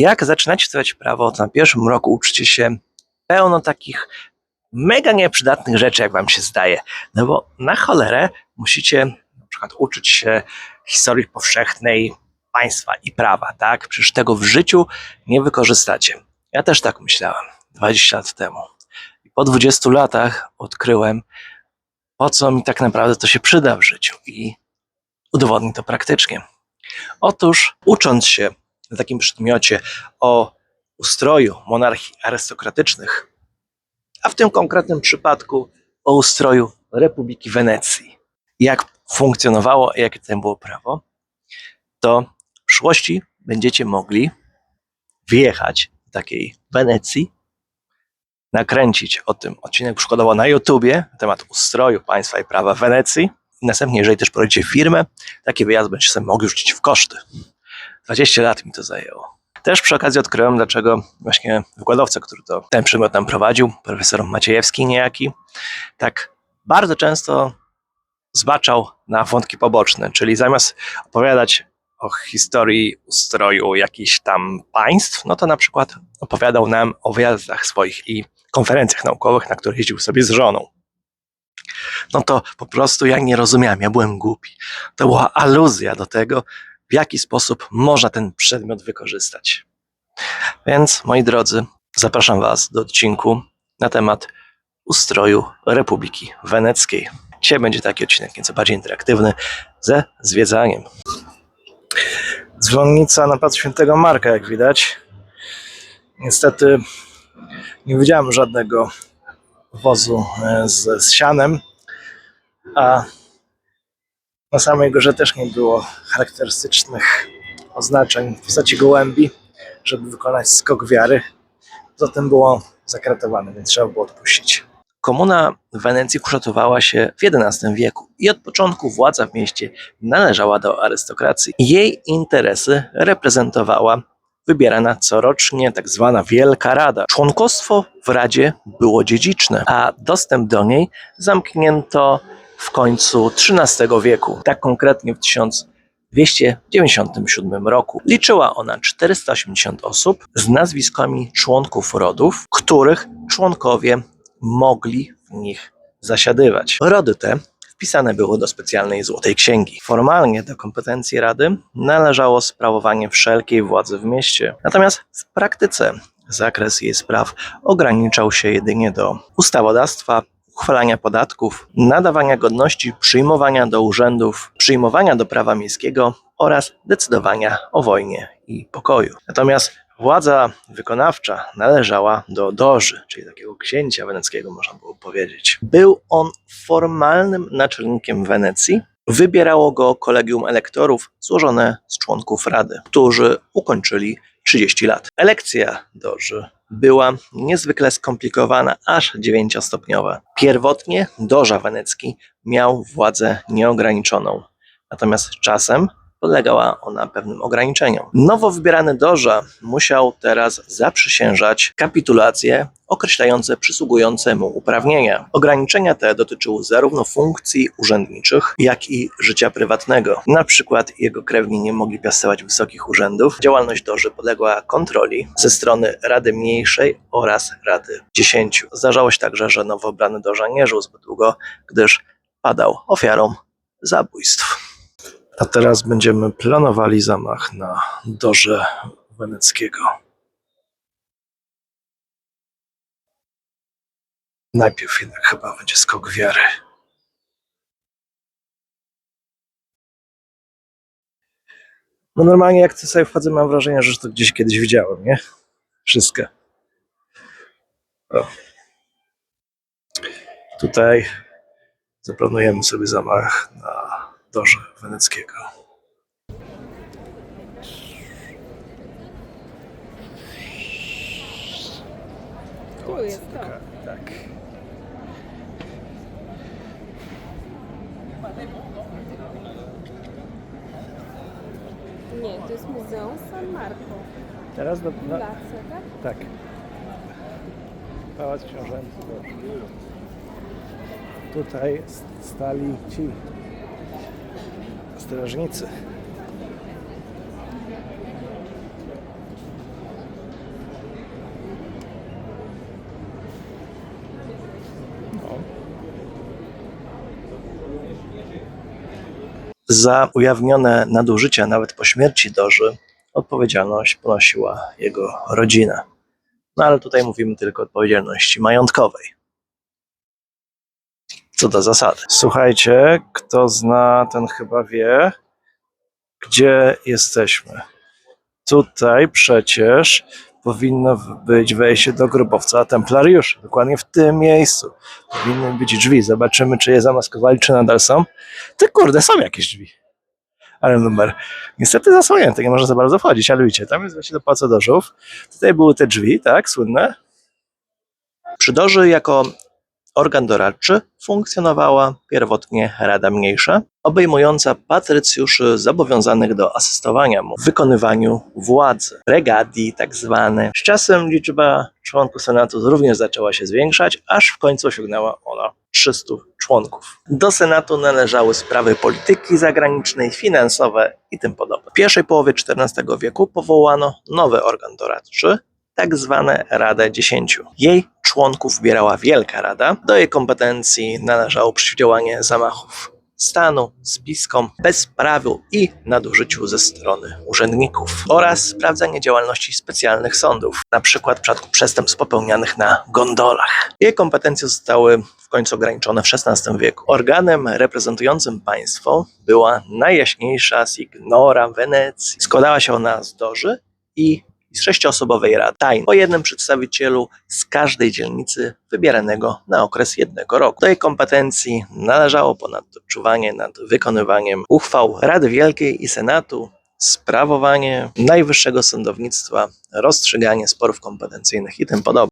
Jak zaczynacie studiować prawo, to na pierwszym roku uczycie się pełno takich mega nieprzydatnych rzeczy, jak wam się zdaje. No bo na cholerę musicie na przykład uczyć się historii powszechnej państwa i prawa, tak? Przecież tego w życiu nie wykorzystacie. Ja też tak myślałem 20 lat temu. I po 20 latach odkryłem, po co mi tak naprawdę to się przyda w życiu i udowodnię to praktycznie. Otóż ucząc się na takim przedmiocie o ustroju monarchii arystokratycznych, a w tym konkretnym przypadku o ustroju Republiki Wenecji, jak funkcjonowało jakie tam było prawo, to w przyszłości będziecie mogli wyjechać do takiej Wenecji, nakręcić o tym odcinek przykładowo na YouTubie na temat ustroju państwa i prawa Wenecji. Następnie, jeżeli też prowadzicie firmę, taki wyjazd będziecie sobie mogli rzucić w koszty. 20 lat mi to zajęło. Też przy okazji odkryłem, dlaczego właśnie wykładowca, który to ten przedmiot nam prowadził, profesor Maciejewski niejaki, tak bardzo często zbaczał na wątki poboczne, czyli zamiast opowiadać o historii ustroju jakichś tam państw, no to na przykład opowiadał nam o wyjazdach swoich i konferencjach naukowych, na których jeździł sobie z żoną. No to po prostu ja nie rozumiałem, ja byłem głupi. To była aluzja do tego, w jaki sposób można ten przedmiot wykorzystać. Więc, moi drodzy, zapraszam Was do odcinku na temat ustroju Republiki Weneckiej. Dzisiaj będzie taki odcinek nieco bardziej interaktywny ze zwiedzaniem. Dzwonnica na Placu Świętego Marka, jak widać. Niestety nie widziałem żadnego wozu e, z, z sianem, a na samej górze też nie było charakterystycznych oznaczeń w postaci gołębi, żeby wykonać skok wiary. Zatem było zakratowane, więc trzeba było odpuścić. Komuna w Wenecji kształtowała się w XI wieku i od początku władza w mieście należała do arystokracji. Jej interesy reprezentowała wybierana corocznie tak zwana Wielka Rada. Członkostwo w Radzie było dziedziczne, a dostęp do niej zamknięto w końcu XIII wieku, tak konkretnie w 1297 roku. Liczyła ona 480 osób z nazwiskami członków rodów, których członkowie mogli w nich zasiadywać. Rody te wpisane były do specjalnej złotej księgi. Formalnie do kompetencji Rady należało sprawowanie wszelkiej władzy w mieście, natomiast w praktyce zakres jej spraw ograniczał się jedynie do ustawodawstwa, uchwalania podatków, nadawania godności, przyjmowania do urzędów, przyjmowania do prawa miejskiego oraz decydowania o wojnie i pokoju. Natomiast władza wykonawcza należała do Doży, czyli takiego księcia weneckiego, można było powiedzieć. Był on formalnym naczelnikiem Wenecji. Wybierało go kolegium elektorów złożone z członków rady, którzy ukończyli 30 lat. Elekcja Doży była niezwykle skomplikowana, aż dziewięciostopniowa. Pierwotnie Doża Wenecki miał władzę nieograniczoną, natomiast czasem podlegała ona pewnym ograniczeniom. Nowo wybierany Doża musiał teraz zaprzysiężać kapitulacje określające przysługujące mu uprawnienia. Ograniczenia te dotyczyły zarówno funkcji urzędniczych, jak i życia prywatnego. Na przykład jego krewni nie mogli piastować wysokich urzędów. Działalność Doży podległa kontroli ze strony Rady Mniejszej oraz Rady Dziesięciu. Zdarzało się także, że nowo wybrany Doża nie żył zbyt długo, gdyż padał ofiarą zabójstw. A teraz będziemy planowali zamach na Dorze Weneckiego. Najpierw jednak chyba będzie skok wiary. No normalnie jak sobie wchodzę, mam wrażenie, że to gdzieś kiedyś widziałem, nie? Wszystko. O. Tutaj zaplanujemy sobie zamach na Dorze Weneckiego. Tu jest to. Tak. Nie, to jest Muzeum San Marco. Teraz do, na, Lace, tak? tak. Pałac Książęcy. Tutaj stali ci strażnicy. Za ujawnione nadużycia, nawet po śmierci Doży, odpowiedzialność ponosiła jego rodzina. No ale tutaj mówimy tylko o odpowiedzialności majątkowej. Co do zasady. Słuchajcie, kto zna, ten chyba wie, gdzie jesteśmy. Tutaj przecież powinno być wejście do grobowca templariuszy. Dokładnie w tym miejscu powinny być drzwi. Zobaczymy, czy je zamaskowali, czy nadal są. Ty kurde, są jakieś drzwi. Ale numer. Niestety zasłonięte, nie można za bardzo wchodzić, ale widzicie, tam jest wejście do Pałacu Dożów. Tutaj były te drzwi, tak, słynne. Przy Doży jako organ doradczy funkcjonowała pierwotnie Rada Mniejsza, obejmująca patrycjuszy zobowiązanych do asystowania mu w wykonywaniu władzy, regadii tak zwane. Z czasem liczba członków Senatu również zaczęła się zwiększać, aż w końcu osiągnęła ona 300 członków. Do Senatu należały sprawy polityki zagranicznej, finansowe i tym podobne. W pierwszej połowie XIV wieku powołano nowy organ doradczy, tak zwane Radę Dziesięciu. Jej członków wybierała Wielka Rada. Do jej kompetencji należało przeciwdziałanie zamachów stanu, spiskom, bezprawiu i nadużyciu ze strony urzędników oraz sprawdzanie działalności specjalnych sądów, przykład w przypadku przestępstw popełnianych na gondolach. Jej kompetencje zostały w końcu ograniczone w XVI wieku. Organem reprezentującym państwo była najjaśniejsza Signora Wenecji. Składała się ona z doży i z sześcioosobowej rady po jednym przedstawicielu z każdej dzielnicy wybieranego na okres jednego roku. Do jej kompetencji należało ponadto czuwanie nad wykonywaniem uchwał Rady Wielkiej i Senatu, sprawowanie najwyższego sądownictwa, rozstrzyganie sporów kompetencyjnych i tym podobne.